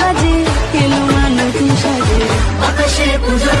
বাজে এলো না নতুন সাজে? আকাশে পুজোর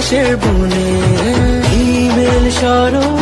কাশের বনে হিমেল শরৎ